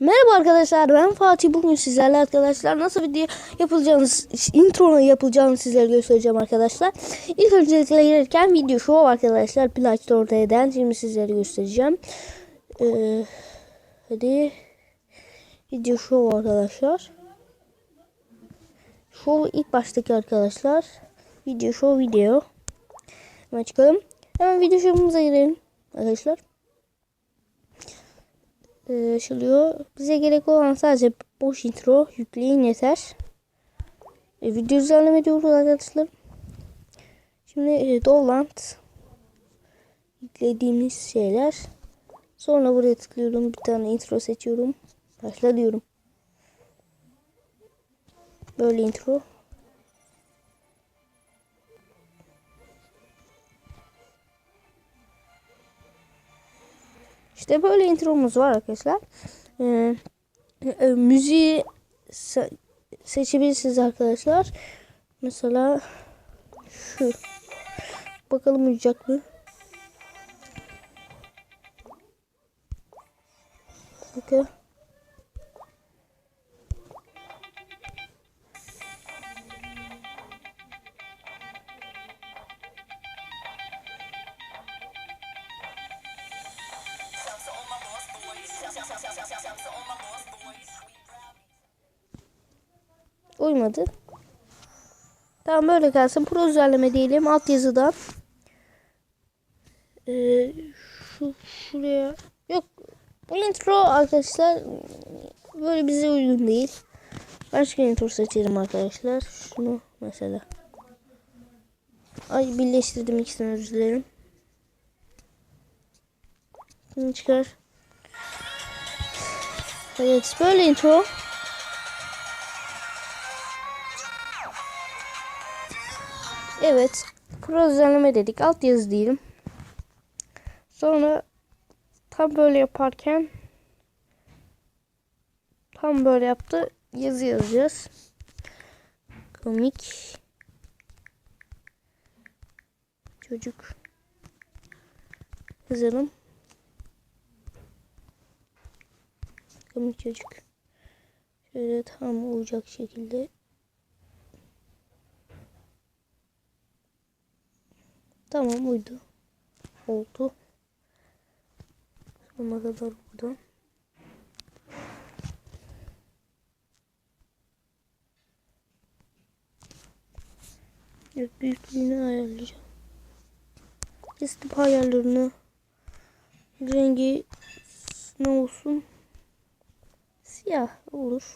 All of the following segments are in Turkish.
Merhaba arkadaşlar ben Fatih bugün sizlerle arkadaşlar nasıl video yapılacağını intro yapılacağını sizlere göstereceğim arkadaşlar. İlk öncelikle gelirken video show arkadaşlar Play Store'da eden şimdi sizlere göstereceğim. Ee, hadi video show arkadaşlar. Show ilk baştaki arkadaşlar. Video show video. Hemen çıkalım. Hemen video show'umuza girelim arkadaşlar açılıyor. Bize gerek olan sadece boş intro yükleyin yeter. E, video düzenleme diyoruz arkadaşlar. Şimdi e, Dolant yüklediğimiz şeyler. Sonra buraya tıklıyorum. Bir tane intro seçiyorum. Başla diyorum. Böyle intro. İşte böyle intromuz var arkadaşlar. Ee, e, müziği se seçebilirsiniz arkadaşlar. Mesela şu. Bakalım uyacak mı? Bakın. Uymadı. Tamam böyle kalsın. Pro düzenleme diyelim. Alt yazıdan. Ee, şu şuraya. Yok. Bu intro arkadaşlar böyle bize uygun değil. Başka intro seçelim arkadaşlar. Şunu mesela. Ay birleştirdim ikisini özür dilerim. Bunu çıkar. Evet böyle intro. Evet. Pro düzenleme dedik. Alt yazı diyelim. Sonra tam böyle yaparken tam böyle yaptı. Yazı yazacağız. Komik çocuk yazalım. Komik çocuk. Şöyle tam olacak şekilde Tamam uydu. Oldu. Sonuna kadar burada. Büyüklüğünü ayarlayacağım. Desktop ayarlarını rengi ne olsun? Siyah olur.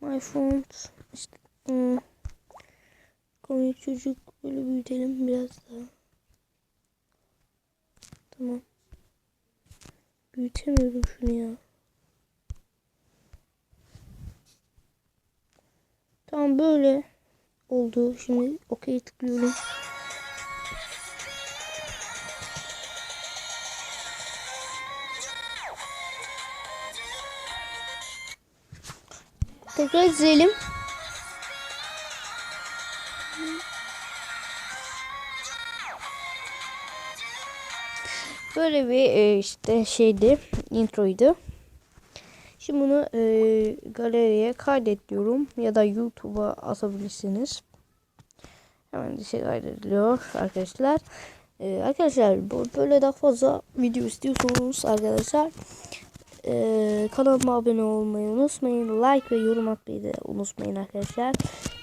My font işte hmm. Komik çocuk böyle büyütelim biraz daha. Tamam. Büyütemiyorum şunu ya. Tamam böyle oldu. Şimdi okey tıklıyorum. Tekrar izleyelim. Böyle bir e, işte şeydi introydu. Şimdi bunu e, galeriye kaydet diyorum ya da YouTube'a atabilirsiniz. Hemen dışarı kaydediliyor arkadaşlar. E, arkadaşlar böyle daha fazla video istiyorsanız arkadaşlar e, kanalıma abone olmayı unutmayın. Like ve yorum atmayı da unutmayın arkadaşlar.